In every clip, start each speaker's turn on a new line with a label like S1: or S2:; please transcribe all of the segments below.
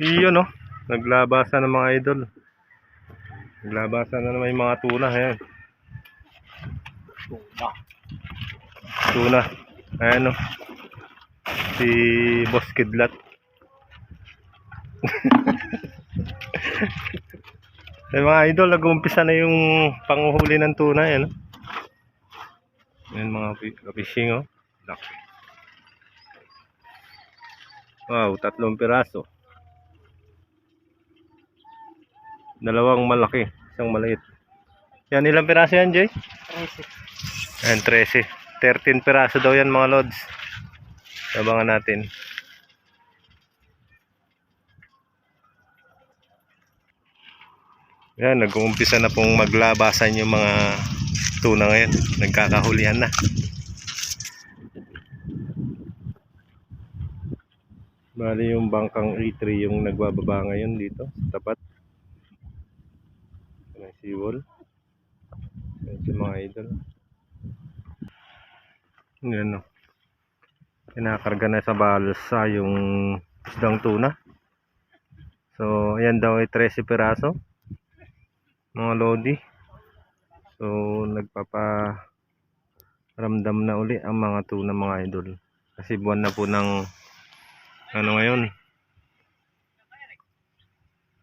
S1: Iyon no. Naglabasan ng mga idol. Naglabasan na naman yung mga tuna. Ayan. Tuna. Ayan no. Si Boss Kidlat. Ay mga idol, nag-uumpisa na yung panguhuli ng tuna. Ayan. Ayan mga fi- fishing oh. Laki. Wow, tatlong piraso. Dalawang malaki, isang maliit. Yan, ilang piraso yan, Jay?
S2: 13.
S1: Yan, 13. 13 piraso daw yan, mga lods. Abangan natin. Yan, nag-uumpisa na pong maglabasan yung mga tuna ngayon. Nagkakahulihan na. Bali yung bangkang E3 yung nagbababa ngayon dito, sa tapat. May seawall. Yan si mga idol. Yan no. Kinakarga na sa balsa yung isdang tuna. So, ayan daw ay 13 piraso. Mga lodi. So, nagpapa ramdam na uli ang mga tuna mga idol. Kasi buwan na po ng ano ngayon.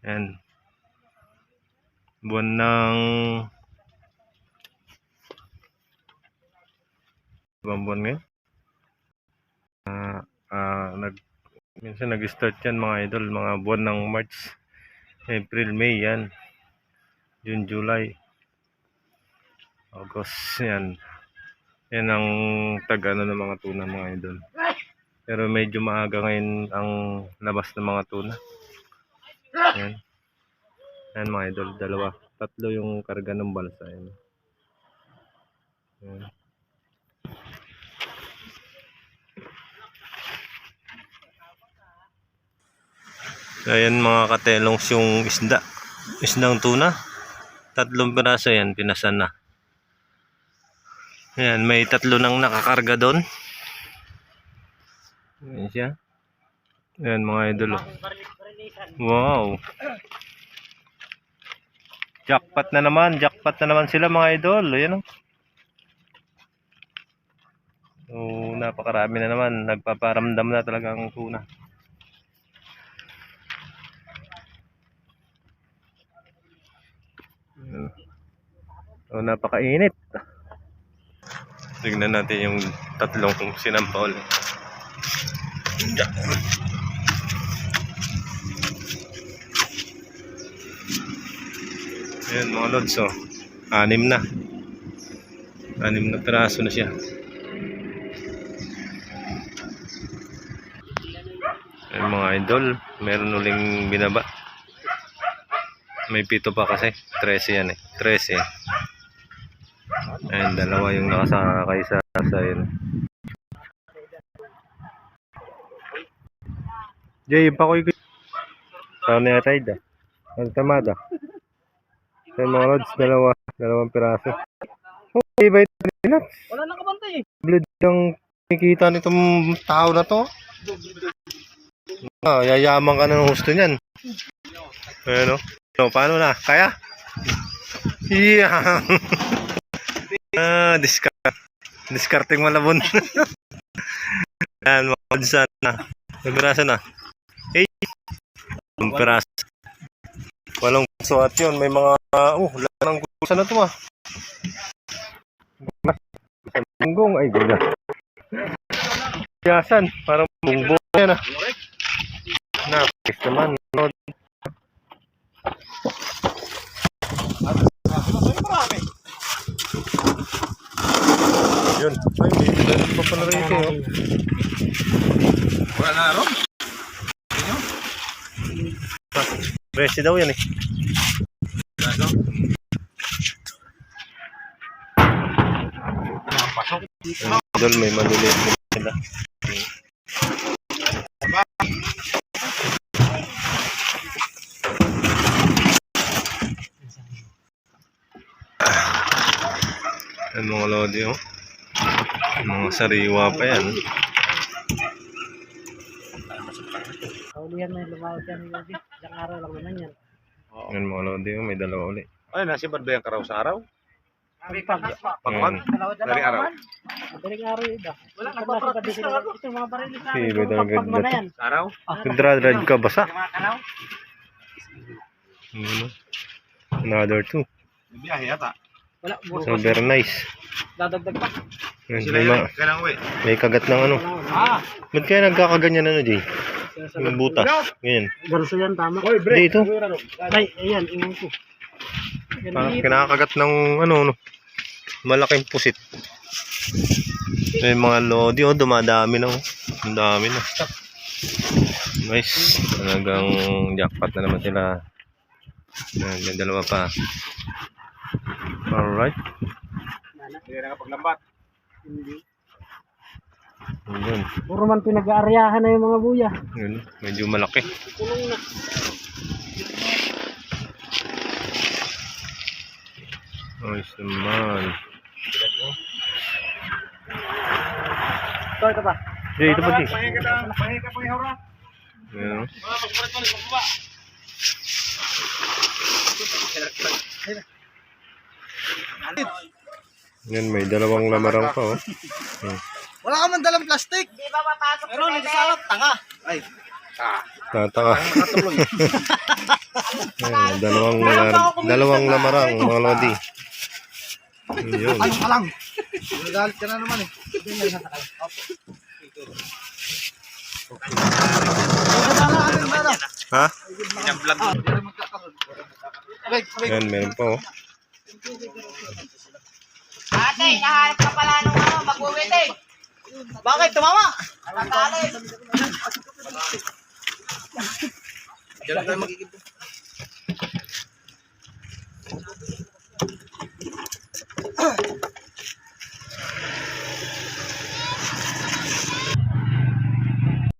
S1: Yan. Buwan ng ibang buwan ngayon. Ah, ah, nag minsan nag-start yan mga idol, mga buwan ng March, April, May yan. June, July, August yan. Yan ang tag ano ng mga tuna mga idol. Pero medyo maaga ngayon ang labas ng mga tuna. Yan. Yan mga idol, dalawa. Tatlo yung karga ng balsa. Yan. Yan. So, ayan mga katelongs yung isda. Isdang tuna. Tatlong piraso yan, pinasan na. Ayan, may tatlo nang nakakarga doon. Ayan siya. Ayan mga idol. oh. Wow. Jackpot na naman. Jackpot na naman sila mga idol. Ayan o. So, napakarami na naman. Nagpaparamdam na talaga ang tuna. So, napakainit. Tignan natin yung tatlong sinampaw. Ayan mga lods, oh. Anim na. Anim na piraso na siya. Ayan mga idol, meron uling binaba. May pito pa kasi. 13 yan eh. 13. Ayan, dalawa yung nakasakay sa sa Jay, yung pakoy ko. Saan na yata ida? Ang tamada. Sa mga rods, dalawa. Dalawang piraso. Oh, iba ito na.
S2: Wala nang kabantay eh.
S1: Blid yung nakikita nitong tao na to. Ah, yayaman ka na ng husto niyan. Ayan o. So, paano na? Kaya? Yeah. ah, discard. Discarding malabon. Ayan, mga odds na. Nagpiraso na. Eh, piraso. Walang suat yun. May mga, uh, lang gusa na to ah. Bunggong, ay ganda. Yasan, parang bungbong yan ah. Napis naman. Lord. Yun. Ay, may meron pa pala rin kayo.
S2: Wala na ron.
S1: Resi daw yan eh. Dol, may maliliit din sila. Yan mga lodi oh. Mga sariwa pa yan.
S2: Kaulihan na yung lumawag yan yung gabi. Isang araw lang naman yan.
S1: Yan mga lodi, oh, may dalawa uli.
S3: Ay, nasibad ba yung karaw sa araw?
S2: Ang pag.
S3: Pagwag? Dari araw.
S2: Madaling araw yun ba? Wala nang papractice sila. Ito mga barilis na.
S1: Kilo talaga
S2: Pagpag mo na yan.
S3: Sa araw?
S1: Nagdra-drive ka, basa.
S2: Mga kalaw.
S1: Ano? Another two.
S3: Biyahe yata.
S2: Wala.
S1: So, very nice.
S2: Dadagdag pa.
S1: Yan,
S3: Sila yun. Kailangan uwi.
S1: may kagat ng ano.
S2: Ah.
S1: Ba't kaya nagkakaganyan ano, Jay? Yung butas. Ganyan.
S2: Ganso yan tama.
S1: Hindi ito.
S2: Ay, ayan. Ingon ko.
S1: Parang kinakagat ng ano, no? Malaking pusit. May mga lodi, oh, dumadami na, oh. Ang dami na. Nice. Talagang jackpot na naman sila. Yan, may dalawa pa. Alright.
S3: Hindi na kapaglambat.
S2: Hindi.
S1: Yun.
S2: Puro man pinag-aaryahan na yung mga buya.
S1: Yun. Medyo malaki.
S2: Kulong na.
S1: Nice naman.
S2: Ito, ito pa.
S1: Jay, ito pa, Jay.
S3: Pahinga ka. Pahinga ka.
S1: Yan, oh.
S3: Mga pagkulit ulit, pagbaba.
S1: Yan, may dalawang lamarang pa, oh. Hmm.
S3: Wala ka man dalang plastic. Di ba mapasok Pero hindi salap, tanga. Ay.
S1: Tataka. Ayan, dalawang lar- dalawang lamarang mga lodi. Yun.
S3: Ano ka lang? Nagalit ka na naman eh.
S1: Ha? Yan, meron pa oh.
S4: Ate, nahanap ka pala nung ano, mag-uwiting.
S2: Bakit? Tumama!
S4: Nagalit.
S3: Diyan tayo magiging.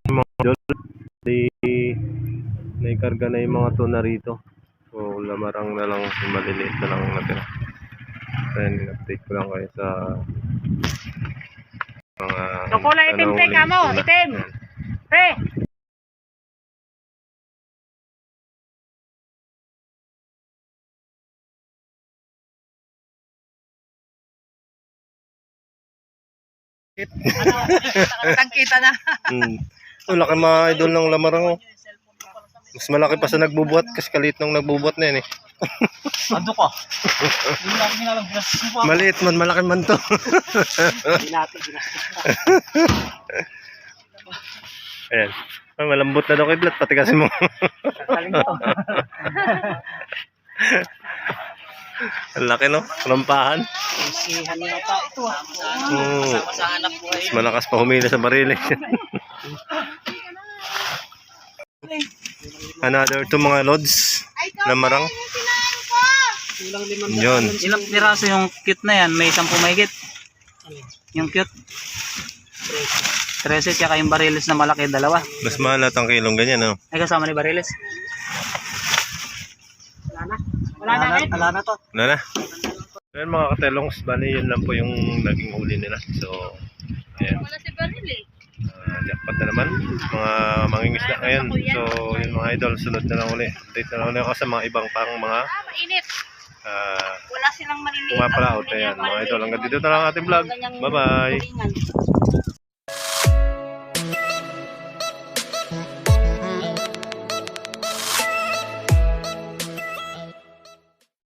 S1: Mga idol, di naikarga na yung mga tuna rito. So, lamarang na lang, maliliit na lang natira. Then, in-update ko lang kayo sa mga
S4: Yung kulay itim, pre, kamo, itim. Pre, kitang-kita na.
S1: Hmm. Oh, laki mga idol ng lamarang oh. Mas malaki pa sa nagbubuhat kasi kalit nung nagbubuhat na yan eh.
S2: Ando ka. Hindi natin ginalang ginastos mo pa.
S1: Maliit man, malaki man to.
S2: Hindi natin ginastos mo.
S1: Ayan. Ay, malambot na daw kay Blat, pati kasi mo.
S2: Kaling to.
S1: Ang laki no, lampahan.
S2: Isihan niya pa ito ah.
S1: Oo.
S2: Sa anak ko
S1: Mas malakas pa humila sa baril eh. Another two mga lods na marang.
S2: Ilang limang
S1: Yun.
S5: Ilang piraso yung cute na yan? May 10 mahigit. Yung cute. 13 tsaka yung bariles na malaki, dalawa.
S1: Mas malat ang kilong ganyan, no?
S5: Ay kasama ni bariles.
S2: Wala na. Wala na to.
S1: Wala na. Ayan mga katelongs, bali yun lang po yung naging huli nila. So, ayan.
S4: Wala si Baril eh.
S1: Jackpot na naman. Mga mangingisda ngayon. So, yun mga idol, sunod na lang uli. Update na lang uli ako sa mga ibang pang mga uh,
S4: Wala silang maliliit.
S1: Mga pala out. Ayan, mga idol. Hanggang dito na lang ang ating vlog. Bye-bye.
S4: Tulingan.